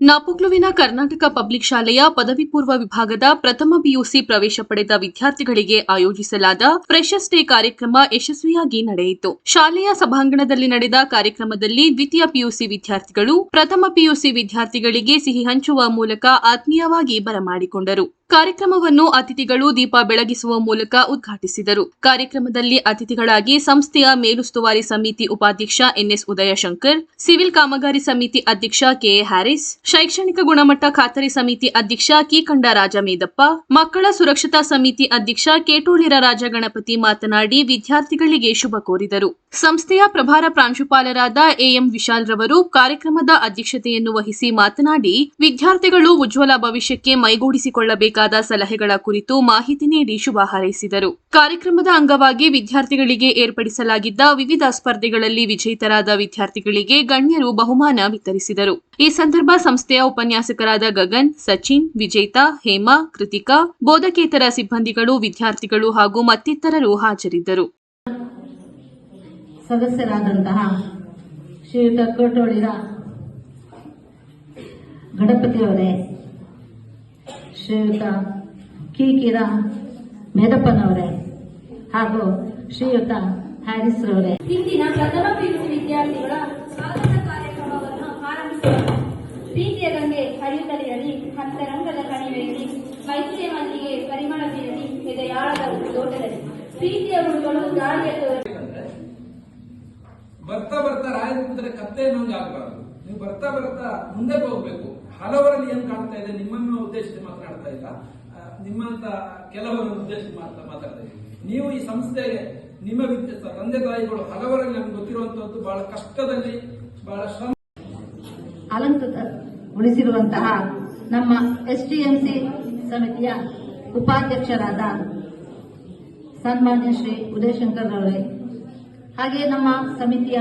ನಾಪುಕ್ಲುವಿನ Karnataka public ಶಾಲೆಯ ಪದವಿ ಪೂರ್ವ ವಿಭಾಗದ ಪ್ರಥಮ ಪಿಯುಸಿ ಪ್ರವೇಶ ಪಡೆದ ವಿದ್ಯಾರ್ಥಿಗಳಿಗೆ ಆಯೋಜಿಸಲಾದ ಫ್ರೆಶರ್ಸ್ ಡೇ ಕಾರ್ಯಕ್ರಮ ಯಶಸ್ವಿಯಾಗಿ ನಡೆಯಿತು. ಶಾಲೆಯ ಸಭಾಂಗಣದಲ್ಲಿ ನಡೆದ ಕಾರ್ಯಕ್ರಮದಲ್ಲಿ ದ್ವಿತೀಯ ಪಿಯುಸಿ ವಿದ್ಯಾರ್ಥಿಗಳು ಪ್ರಥಮ ಪಿಯುಸಿ ವಿದ್ಯಾರ್ಥಿಗಳಿಗೆ ಸಿಹಿ ಹಂಚುವ ಮೂಲಕ ಆತ್ಮೀಯವಾಗಿ ಬರಮಾಡಿಕೊಂಡರು. ಕಾರ್ಯಕ್ರಮವನ್ನು ಅತಿಥಿಗಳು ದೀಪ ಬೆಳಗಿಸುವ ಮೂಲಕ ಉದ್ಘಾಟಿಸಿದರು. ಕಾರ್ಯಕ್ರಮದಲ್ಲಿ ಅತಿಥಿಗಳಾಗಿ ಸಂಸ್ಥೆಯ ಮೇಲುಸ್ತುವಾರಿ ಸಮಿತಿ ಉಪಾಧ್ಯಕ್ಷ ಎನ್ಎಸ್ ಉದಯಶಂಕರ್, ಸಿವಿಲ್ ಕಾಮಗಾರಿ ಸಮಿತಿ ಅಧ್ಯಕ್ಷ ಕೆಎ ಹ್ಯಾರಿಸ್, ಶೈಕ್ಷಣಿಕ ಗುಣಮಟ್ಟ ಖಾತರಿ ಸಮಿತಿ ಅಧ್ಯಕ್ಷ ಕೀಕಂಡ ರಾಜ ಮೇದಪ್ಪ ಮಕ್ಕಳ ಸುರಕ್ಷತಾ ಸಮಿತಿ ಅಧ್ಯಕ್ಷ ಕೇಟೋಳಿರ ರಾಜ ಗಣಪತಿ ಮಾತನಾಡಿ ವಿದ್ಯಾರ್ಥಿಗಳಿಗೆ ಶುಭ ಕೋರಿದರು. ಸಂಸ್ಥೆಯ ಪ್ರಭಾರ ಪ್ರಾಂಶುಪಾಲರಾದ ಎಎಂ ವಿಶಾಲ್ ರವರು ಕಾರ್ಯಕ್ರಮದ ಅಧ್ಯಕ್ಷತೆಯನ್ನು ವಹಿಸಿ ಮಾತನಾಡಿ, ವಿದ್ಯಾರ್ಥಿಗಳು ಉಜ್ವಲ ಭವಿಷ್ಯಕ್ಕೆ ಮೈಗೂಡಿಸಿಕೊಳ್ಳಬೇಕಾದ ಸಲಹೆಗಳ ಕುರಿತು ಮಾಹಿತಿ ನೀಡಿ ಶುಭ ಹಾರೈಸಿದರು. ಕಾರ್ಯಕ್ರಮದ ಅಂಗವಾಗಿ ವಿದ್ಯಾರ್ಥಿಗಳಿಗೆ ಏರ್ಪಡಿಸಲಾಗಿದ್ದ ವಿವಿಧ ಸ್ಪರ್ಧೆಗಳಲ್ಲಿ ವಿಜೇತರಾದ ವಿದ್ಯಾರ್ಥಿಗಳಿಗೆ ಗಣ್ಯರು ಬಹುಮಾನ ವಿತರಿಸಿದರು. ಈ ಸಂದರ್ಭ ಸಂಸ್ಥೆಯ ಉಪನ್ಯಾಸಕರಾದ ಗಗನ್, ಸಚಿನ್, ವಿಜೇತಾ, ಹೇಮಾ, ಕೃತಿಕಾ, ಬೋಧಕೇತರ ಸಿಬ್ಬಂದಿಗಳು, ವಿದ್ಯಾರ್ಥಿಗಳು ಹಾಗೂ ಮತ್ತಿತರರು ಹಾಜರಿದ್ದರು. ಸದಸ್ಯರಾದಂತಹ ಶ್ರೀಯುತ ಕೋಟೋಳಿರ ಗಣಪತಿಯವರೇ ಶ್ರೀಯುತ ಕೀಕಿರ ಮೇದಪ್ಪನವರೇ ಹಾಗೂ ಶ್ರೀಯುತ ಹ್ಯಾರಿಸ್ರವರೇ. ಇಂದಿನ ಪ್ರಥಮ ಪಿಯುಸಿ ವಿದ್ಯಾರ್ಥಿಗಳ ಸ್ವಾಗತ ಕಾರ್ಯಕ್ರಮವನ್ನು ಆರಂಭಿಸೋಣ. ಪ್ರೀತಿಯ ಗಂಗೆ ಹರಿಯುತ್ತಲಿರಲಿ ಅಂತರಂಗದ ಕಣಿವೆಯಲ್ಲಿ ಮೈತ್ರಿಯ ಮಲ್ಲಿಗೆ ಪರಿಮಳ ಬೀರಲಿ ಎದೆಯಾಳದ ಲೋಟದಲ್ಲಿ ಪ್ರೀತಿಯ ಹುಡುಗಳು ಗಾಳಿಯ ಬರ್ತಾ ಬರ್ತಾ ರಾಯದ ಕತ್ತೆ ಅನ್ನೋಂಗೆ ಆಗ್ಬಾರ್ದು. ನೀವು ಬರ್ತಾ ಬರ್ತಾ ಮುಂದೆ ಹೋಗ್ಬೇಕು. ಹಲವರಲ್ಲಿ ಇದೆ ನಿಮ್ಮನ್ನು ಉದ್ದೇಶಿಸಿ ಮಾತನಾಡ್ತಾ ಇಲ್ಲ. ನಿಮ್ಮಂತ ಕೆಲವರನ್ನು ಉದ್ದೇಶಿಸಿ ಮಾತಾಡ್ತಾ ಇದ್ದೀವಿ ನೀವು ಈ ಸಂಸ್ಥೆಗೆ ನಿಮ್ಮ ತಂದೆ ತಾಯಿಗಳು, ಹಲವರಲ್ಲಿ ನಮ್ಗೆ ಗೊತ್ತಿರುವಂತಹದ್ದು ಬಹಳ ಕಷ್ಟದಲ್ಲಿ ಬಹಳ ಶ್ರಮ ಅಲಂಕೃತಗೊಳಿಸಿರುವಂತಹ ನಮ್ಮ ಎಸ್ಟಿಎಂಸಿ ಸಮಿತಿಯ ಉಪಾಧ್ಯಕ್ಷರಾದ ಸನ್ಮಾನ್ಯ ಶ್ರೀ ಉದಯಶಂಕರ್ ಅವರೇ ಹಾಗೆ ನಮ್ಮ ಸಮಿತಿಯ